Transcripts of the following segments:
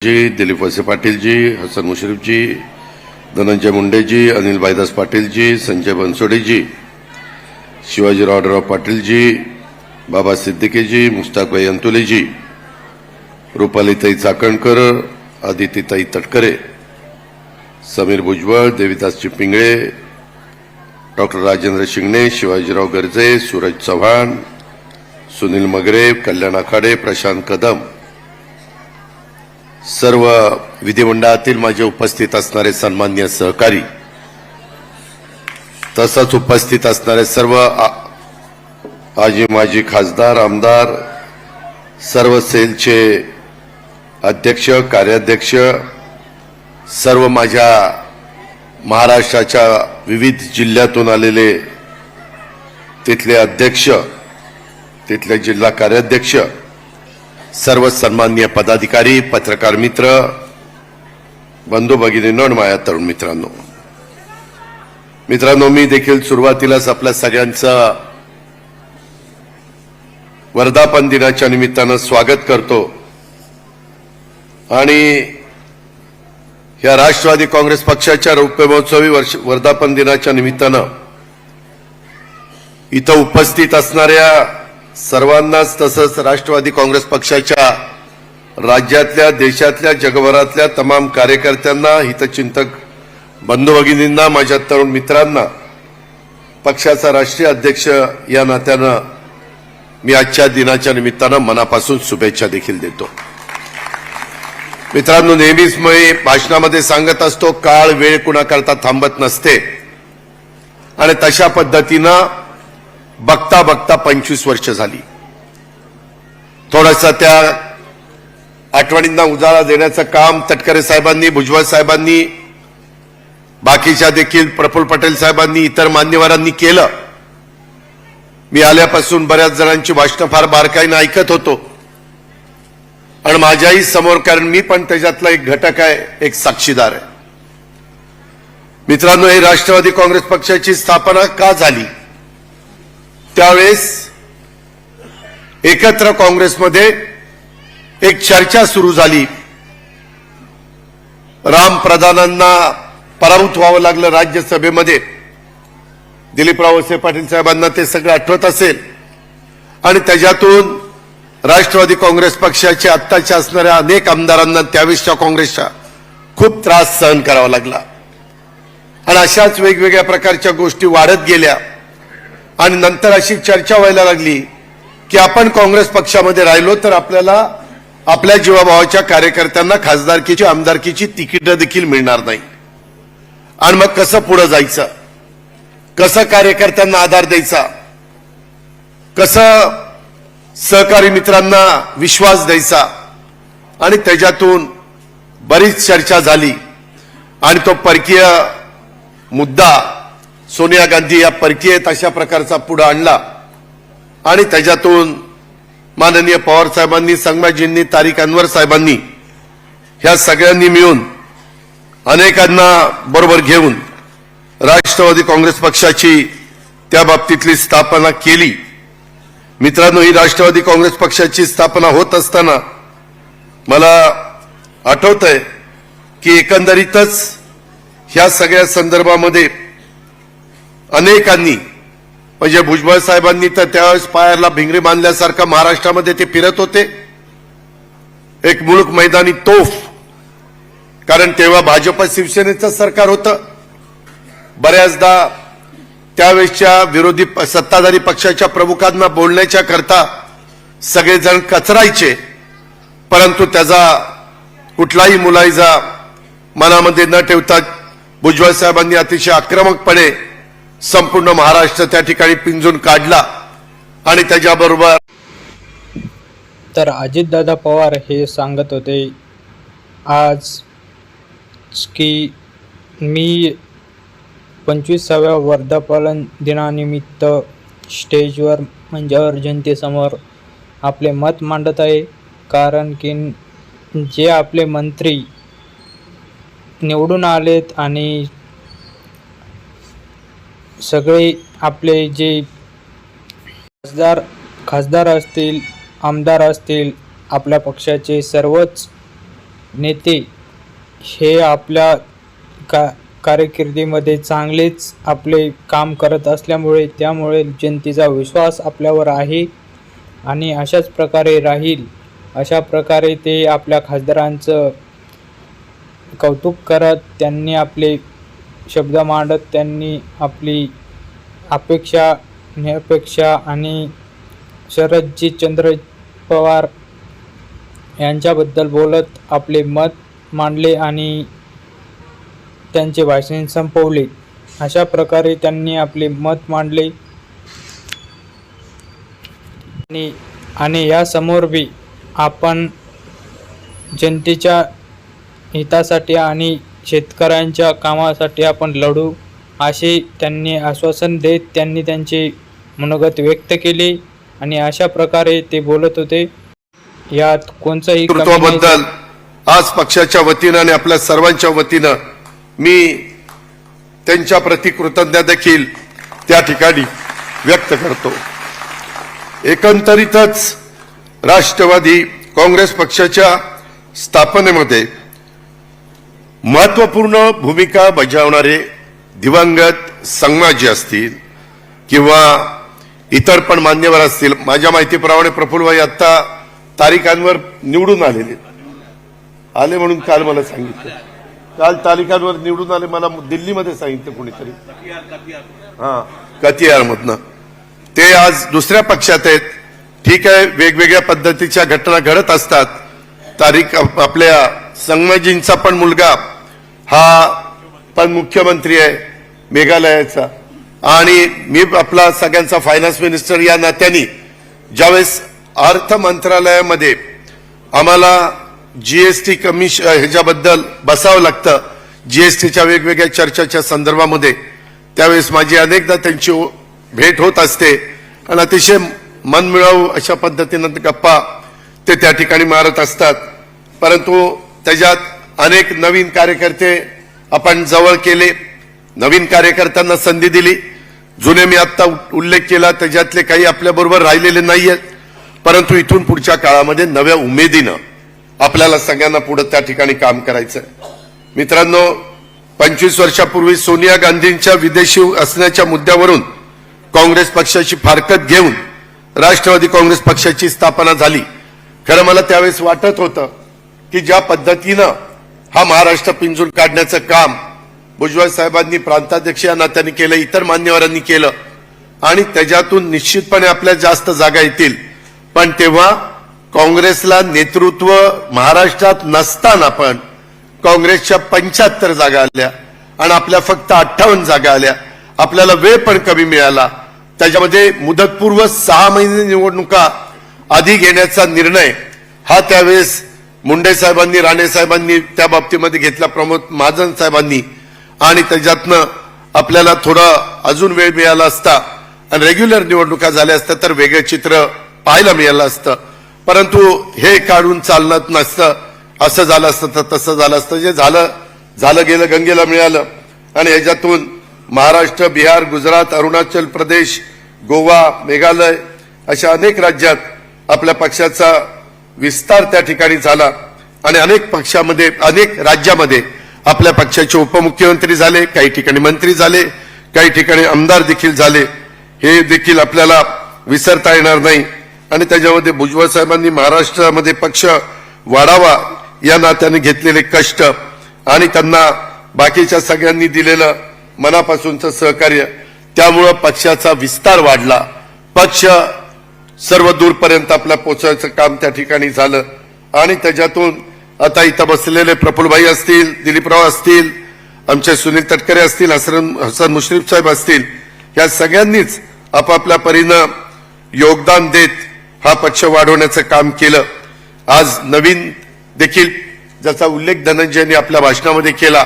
जी दिलीप वसे पाटीलजी हसन मुश्रीफजी धनंजय मुंडेजी अनिल भाईदास पाटीलजी संजय बनसोडेजी शिवाजीरावराव पाटीलजी बाबा सिद्दीकीजी मुस्ताकभाई अंतुलेजी रुपालीताई चाकणकर आदितीताई तटकरे समीर भुजबळ देविदासजी पिंगळे डॉक्टर राजेंद्र शिंगणे शिवाजीराव गर्जे सूरज चव्हाण सुनील मगरे कल्याण आखाडे प्रशांत कदम सर्व विधिमंडळातील माझे उपस्थित असणारे सन्मान्य सहकारी तसंच उपस्थित असणारे सर्व आजी माजी खासदार आमदार सर्व सेलचे अध्यक्ष कार्याध्यक्ष सर्व माझ्या महाराष्ट्राच्या विविध जिल्ह्यातून आलेले तिथले अध्यक्ष तिथले जिल्हा कार्याध्यक्ष सर्व सन्मान्य पदाधिकारी पत्रकार मित्र बंधू भगिनींनो आणि माझ्या तरुण मित्रांनो. मित्रांनो मी देखील सुरुवातीलाच आपल्या सगळ्यांचं वर्धापन दिनाच्या निमित्तानं स्वागत करतो. आणि या राष्ट्रवादी काँग्रेस पक्षाच्या रौप्य महोत्सवी वर्ष वर्धापन दिनाच्या निमित्तानं इथं उपस्थित असणाऱ्या सर्वांनाच तसंच राष्ट्रवादी काँग्रेस पक्षाच्या राज्यातल्या देशातल्या जगभरातल्या तमाम कार्यकर्त्यांना हितचिंतक बंधू भगिनींना माझ्या तरुण मित्रांना पक्षाचा राष्ट्रीय अध्यक्ष या नात्यानं मी आजच्या दिनाच्या निमित्तानं मनापासून शुभेच्छा देखील देतो. मित्रांनो नेहमीच मी भाषणामध्ये सांगत असतो काळ वेळ कुणाकरता थांबत नसते. आणि तशा पद्धतीनं बघता बघता पंचवीस वर्ष झाली. थोडासा त्या आठवणींना उजाळा देण्याचं काम तटकरे साहेबांनी भुजबळ साहेबांनी बाकीच्या देखील प्रफुल्ल पटेल साहेबांनी इतर मान्यवरांनी केलं. मी आल्यापासून बऱ्याच जणांची भाषणं फार बारकाईनं ऐकत होतो. आणि माझ्याही समोर कारण मी पण त्याच्यातला एक घटक आहे एक साक्षीदार आहे. मित्रांनो हे राष्ट्रवादी काँग्रेस पक्षाची स्थापना का झाली? त्यावेळेस एकत्र काँग्रेसमध्ये एक चर्चा सुरू झाली. राम प्रधानांना पराभूत व्हावं लागलं राज्यसभेमध्ये. दिलीपराव वसे पाटील साहेबांना ते सगळं आठवत असेल. आणि त्याच्यातून राष्ट्रवादी काँग्रेस पक्षाच्या आत्ताच्या असणाऱ्या अनेक आमदारांना त्यावेळेसच्या काँग्रेसच्या खूप त्रास सहन करावा लागला. आणि अशाच वेगवेगळ्या प्रकारच्या गोष्टी वाढत गेल्या. आणि नंतर अशी चर्चा व्हायला लागली की आपण काँग्रेस पक्षामध्ये राहिलो तर आपल्याला आपल्या जीवाभावाच्या कार्यकर्त्यांना खासदारकीची आमदारकीची तिकीटं देखील मिळणार नाही. आणि मग कसं पुढं जायचं? कसं कार्यकर्त्यांना आधार द्यायचा? कसं सहकारी मित्रांना विश्वास द्यायचा? आणि त्याच्यातून बरीच चर्चा झाली. आणि तो परकीय मुद्दा सोनिया गांधी या परकीय अशा प्रकारचा पुढे आणला. आणि त्याच्यातून माननीय पवार साहेबांनी संगमाजींनी तारीख अनवर साहेबांनी ह्या सगळ्यांनी मिळून अनेकांना बरोबर घेऊन राष्ट्रवादी काँग्रेस पक्षाची त्या बाबतीतली स्थापना केली. मित्रांनो ही राष्ट्रवादी काँग्रेस पक्षाची स्थापना होत असताना मला आठवत आहे की एकंदरीतच ह्या सगळ्या संदर्भामध्ये अनेकांनी. म्हणजे भुजबळ साहेबांनी तर त्यावेळेस पायाला भिंगरी बांधल्यासारखं महाराष्ट्रामध्ये ते फिरत होते. एक मुलूक मैदानी तोफ. कारण तेव्हा भाजप शिवसेनेचं सरकार होतं. बऱ्याचदा त्यावेळेसच्या विरोधी प- सत्ताधारी पक्षाच्या प्रमुखांना बोलण्याच्या करता सगळेजण कचरायचे. परंतु त्याचा कुठलाही मुलायजा मनामध्ये न ठेवता भुजबळ साहेबांनी अतिशय आक्रमकपणे संपूर्ण महाराष्ट्र त्या ठिकाणी पिंजून काढला आणि त्याच्याबरोबर तर अजितदादा पवार हे सांगत होते आज की मी पंचवीसाव्या वर्धापन दिनानिमित्त स्टेजवर म्हणजे जनतेसमोर आपले मत मांडत आहे. कारण की जे आपले मंत्री निवडून आलेत आणि सगळे आपले जे खासदार खासदार असतील आमदार असतील आपल्या पक्षाचे सर्वच नेते हे आपल्या का कारकिर्दीमध्ये चांगलेच आपले काम करत असल्यामुळे त्यामुळे जनतेचा विश्वास आपल्यावर आहे आणि अशाच प्रकारे राहील. अशा प्रकारे ते आपल्या खासदारांचं कौतुक करत त्यांनी आपले शब्द मांडत त्यांनी आपली अपेक्षा निअपेक्षा आणि शरदजी चंद्र पवार यांच्याबद्दल बोलत आपले मत मांडले आणि त्यांचे भाषण संपवले. अशा प्रकारे त्यांनी आपले मत मांडले. आणि आणि यासमोर बी आपण जनतेच्या हितासाठी आणि शेतकऱ्यांच्या कामासाठी आपण लढू असे त्यांनी आश्वासन देत त्यांनी त्यांचे मनोगत व्यक्त केले आणि अशा प्रकारे ते बोलत होते. यात कोणताही कृत्वाबद्दल नेतृत्वाबद्दल आज पक्षाच्या वतीनं आणि आपल्या सर्वांच्या वतीनं मी त्यांच्या प्रति कृतज्ञता देखील त्या ठिकाणी व्यक्त करतो. एकंदरीतच राष्ट्रवादी काँग्रेस पक्षाच्या स्थापनेमध्ये महत्त्वपूर्ण भूमिका बजावणारे दिवंगत संगमाजी असतील किंवा इतर पण मान्यवर असतील माझ्या माहितीप्रमाणे प्रफुल्लभाई आत्ता तारीखांवर निवडून आलेले आले म्हणून काल मला सांगितलं. काल तालिकांवर निवडून आले मला दिल्लीमध्ये सांगितलं कोणीतरी. हा कतियारमधनं. ते आज दुसऱ्या पक्षात आहेत. ठीक आहे वेगवेगळ्या पद्धतीच्या घटना घडत असतात. तारीख आपल्या संगमजींचा पण मुलगा हा पण मुख्यमंत्री आहे मेघालयाचा. आणि मी आपला सगळ्यांचा फायनान्स मिनिस्टर या नात्याने ज्यावेळेस अर्थ मंत्रालयामध्ये आम्हाला जीएसटी कमिशन ह्याच्याबद्दल बसावं लागतं जीएसटीच्या वेगवेगळ्या चर्चाच्या संदर्भामध्ये त्यावेळेस माझी अनेकदा त्यांची भेट होत असते. आणि अतिशय मनमिळावू अशा पद्धतीनं गप्पा ते त्या ठिकाणी मारत असतात. परंतु त्याच्यात अनेक नवीन कार्यकर्ते आपण जवळ केले. नवीन कार्यकर्त्यांना संधी दिली. जुने मी आत्ता उल्लेख केला त्याच्यातले काही आपल्याबरोबर राहिलेले नाहीयेत परंतु इथून पुढच्या काळामध्ये नव्या उमेदीनं आपल्याला सगळ्यांना पुढे त्या ठिकाणी काम करायचं मित्रांनो पंचवीस वर्षापूर्वी सोनिया गांधींच्या विदेशी असण्याच्या मुद्द्यावरून काँग्रेस पक्षाची फारकत घेऊन राष्ट्रवादी काँग्रेस पक्षाची स्थापना झाली. खरं मला त्यावेळेस वाटत होतं की ज्या पद्धतीनं हा महाराष्ट्र पिंजून काढण्याचं काम भुजबळ साहेबांनी प्रांताध्यक्ष या नात्याने केलं इतर मान्यवरांनी केलं आणि त्याच्यातून निश्चितपणे आपल्या जास्त जागा येतील. पण तेव्हा काँग्रेसला नेतृत्व महाराष्ट्रात नसताना पण काँग्रेसच्या पंच्याहत्तर जागा आल्या आणि आपल्या फक्त अठ्ठावन्न जागा आल्या. आपल्याला वेळ पण कमी मिळाला. त्याच्यामध्ये मुदतपूर्व सहा महिने निवडणुका आधी घेण्याचा निर्णय हा त्यावेळेस मुंडे साहेबांनी राणे साहेबांनी त्या बाबतीमध्ये घेतला प्रमोद महाजन साहेबांनी. आणि त्याच्यातनं आपल्याला थोडा अजून वेळ मिळाला असता आणि रेग्युलर निवडणुका झाल्या असत्या तर वेगळं चित्र पाहायला मिळालं असतं. परंतु हे काढून चालत नसतं. असं झालं असतं तर तसं झालं असतं. जे झालं झालं गेलं गंगेला मिळालं. आणि ह्याच्यातून महाराष्ट्र बिहार गुजरात अरुणाचल प्रदेश गोवा मेघालय अशा अनेक राज्यात आपल्या पक्षाचा विस्तार त्या ठिकाणी झाला आणि अनेक पक्षामध्ये अनेक राज्यामध्ये आपल्या पक्षाचे उपमुख्यमंत्री झाले काही ठिकाणी मंत्री झाले काही ठिकाणी आमदार देखील झाले. हे देखील आपल्याला विसरता येणार नाही. आणि त्याच्यामध्ये भुजबळ साहेबांनी महाराष्ट्रामध्ये पक्ष वाढावा या नात्याने घेतलेले कष्ट आणि त्यांना बाकीच्या सगळ्यांनी दिलेलं मनापासूनचं सहकार्य त्यामुळं पक्षाचा विस्तार वाढला. पक्ष सर्व दूरपर्यंत आपल्या पोचायचं काम त्या ठिकाणी झालं. आणि त्याच्यातून आता इथं बसलेले प्रफुल्लभाई असतील दिलीपराव असतील आमचे सुनील तटकरे असतील हसन हसन मुश्रीफ साहेब असतील या सगळ्यांनीच आपापल्या परीनं योगदान देत हा पक्ष वाढवण्याचं काम केलं. आज नवीन देखील ज्याचा उल्लेख धनंजयने आपल्या भाषणामध्ये केला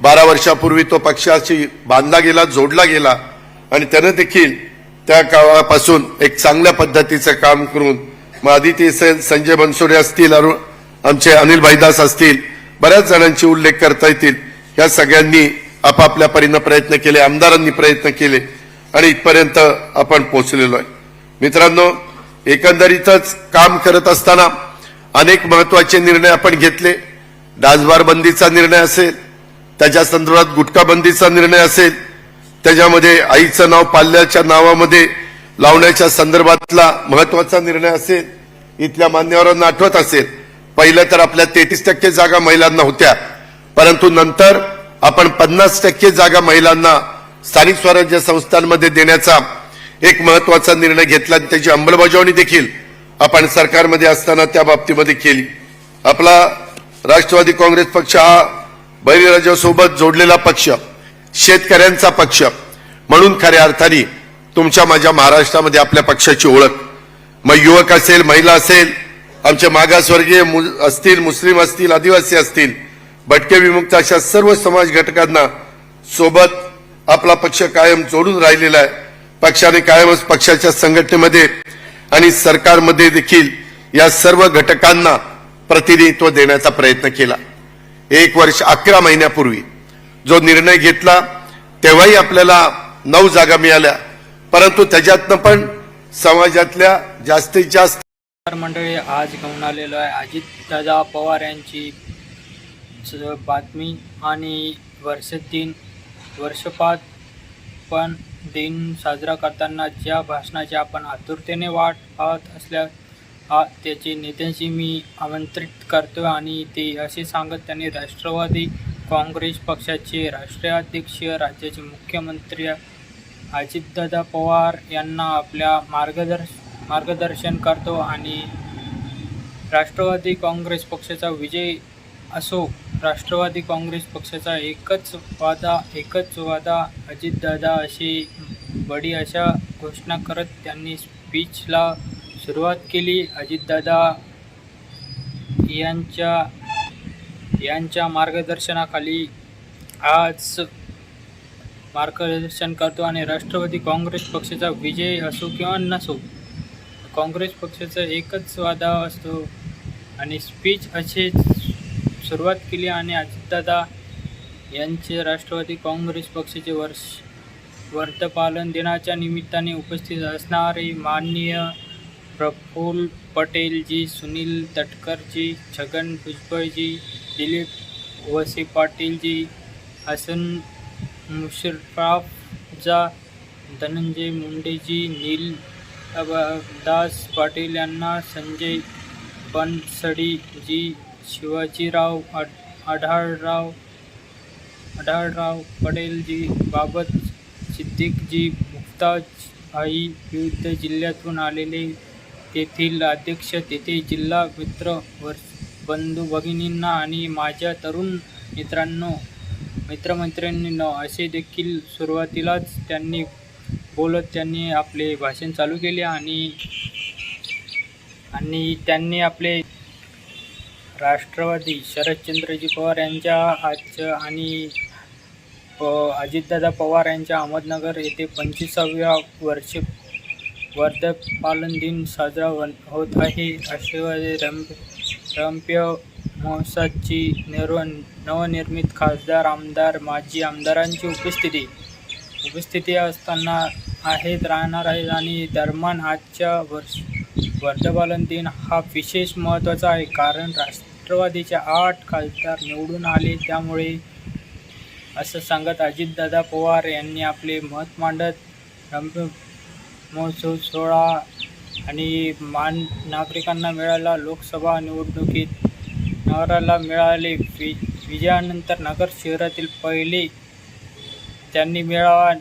बारा वर्षापूर्वी तो पक्षाशी बांधला गेला जोडला गेला आणि त्यानं देखील त्या काळापासून एक चांगल्या पद्धतीचं काम करून मग आदिती सेन संजय बनसोडे असतील अरुण आमचे अनिल भाईदास असतील बऱ्याच जणांचे उल्लेख करता येतील. या सगळ्यांनी आपापल्या परीनं प्रयत्न केले आमदारांनी प्रयत्न केले आणि इथपर्यंत आपण पोहोचलेलो आहे. मित्रांनो एकंदरीतच काम करत असताना अनेक महत्त्वाचे निर्णय आपण घेतले. डासबार बंदीचा निर्णय असेल त्याच्या संदर्भात गुटखा बंदीचा निर्णय असेल त्याच्यामध्ये आईचं नाव पाल्याच्या नावामध्ये लावण्याच्या संदर्भातला महत्त्वाचा निर्णय असेल इथल्या मान्यवरांना आठवत असेल. पहिलं तर आपल्या तेहतीस टक्के जागा महिलांना होत्या. परंतु नंतर आपण पन्नास टक्के जागा महिलांना स्थानिक स्वराज्य संस्थांमध्ये देण्याचा एक महत्त्वाचा निर्णय घेतला त्याची अंमलबजावणी देखील आपण सरकारमध्ये असताना त्या बाबतीमध्ये केली. आपला राष्ट्रवादी काँग्रेस पक्ष हा बळीराजासोबत जोडलेला पक्ष. शेतकऱ्यांचा पक्ष. म्हणून खऱ्या अर्थाने तुमच्या माझ्या महाराष्ट्रामध्ये आपल्या पक्षाची ओळख. मग युवक असेल महिला असेल आमचे मागासवर्गीय मु- असतील मुस्लिम असतील आदिवासी असतील भटके विमुक्त अशा सर्व समाज घटकांना सोबत आपला पक्ष कायम जोडून राहिलेला आहे. पक्षाने कायमच पक्षाच्या संघटनेमध्ये आणि सरकारमध्ये देखील या सर्व घटकांना प्रतिनिधित्व देण्याचा प्रयत्न केला. एक वर्ष अकरा महिन्यापूर्वी जो निर्णय घेतला तेव्हाही आपल्याला नऊ जागा मिळाल्या. परंतु त्याच्यातनं पण समाजातल्या जास्तीत जास्त मंडळी आज घेऊन आलेलो आहे अजित दादा पवार यांची बातमी आणि वर्ष दिन वर्षपात पण दिन साजरा करताना ज्या भाषणाची आपण आतुरतेने वाट पाहत असल्या हा त्याचे नेत्यांशी मी आमंत्रित करतो आणि ते असे सांगत त्यांनी राष्ट्रवादी काँग्रेस पक्षाचे राष्ट्रीय अध्यक्ष राज्याचे मुख्यमंत्री अजितदादा पवार यांना आपल्या मार्गदर्श मार्गदर्शन करतो आणि राष्ट्रवादी काँग्रेस पक्षाचा विजय असो राष्ट्रवादी काँग्रेस पक्षाचा एकच वादा एकच वादा अजितदादा अशी बडी अशा घोषणा करत त्यांनी स्पीचला सुरुवात केली. अजितदादा यांच्या यांच्या मार्गदर्शनाखाली आज मार्गदर्शन करतो आणि राष्ट्रवादी काँग्रेस पक्षाचा विजय असो किंवा नसो काँग्रेस पक्षाचा एकच वादा असतो. आणि स्पीच असे सुरुवात केली आणि अजितदादा यांचे राष्ट्रवादी काँग्रेस पक्षाचे वर्ष वर्धपालन दिनाच्या निमित्ताने उपस्थित असणारे माननीय प्रफुल्ल पटेलजी सुनील तटकरजी छगन भुजबळजी दिलीप वसे पाटीलजी हसन मुशर्राफजा धनंजय मुंडेजी नील दास पाटील यांना संजय बनसडीजी शिवाजीराव आढ आढाळराव आढाळराव पटेलजी बाबत सिद्दीकजी मुक्ताज आई विविध जिल्ह्यातून आलेले तेथील अध्यक्ष तेथे जिल्हा मित्र वर्ष बंधू भगिनींना आणि माझ्या तरुण मित्रांनो मित्रमैत्रिणींनो असे देखील सुरुवातीलाच त्यांनी बोलत त्यांनी आपले भाषण चालू केले आणि आणि त्यांनी आपले राष्ट्रवादी शरदचंद्रजी पवार यांच्या आज आणि प- अजितदादा पवार यांच्या अहमदनगर येथे पंचवीसाव्या वर्ष वर्धपालन दिन साजरा होत आहे. राष्ट्रवादी रम रौप्य महोत्सवाची निर्व नवनिर्मित खासदार आमदार माजी आमदारांची उपस्थिती. उपस्थिती असताना आहेत राहणार आहेत आणि दरम्यान आजच्या वर्ष वर्धपालन दिन हा विशेष महत्त्वाचा आहे कारण राष्ट्रवादीचे आठ खासदार निवडून आले. त्यामुळे असं सांगत अजितदादा पवार यांनी आपले मत मांडत रंप महोत्सव सोहळा आणि मान नागरिकांना मिळाला लोकसभा निवडणुकीत. नगराला मिळाले वि विजयानंतर नगर शहरातील पहिले त्यांनी मेळावा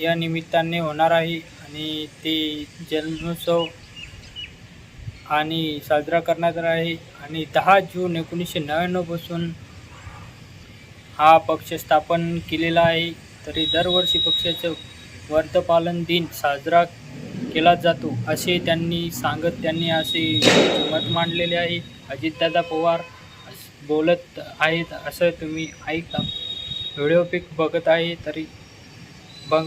या निमित्ताने होणार आहे आणि ते जन्मोत्सव आणि साजरा करण्यात आहे आणि दहा जून एकोणीसशे नव्याण्णवपासून हा पक्ष स्थापन केलेला आहे. तरी दरवर्षी पक्षाचं वर्धपालन दिन साजरा केला जातो असे त्यांनी सांगत त्यांनी असे मत मांडलेले आहे. अजितदादा पवार बोलत आहेत असं तुम्ही ऐकता. व्हिडिओ पिक बघत आहे तरी बघ.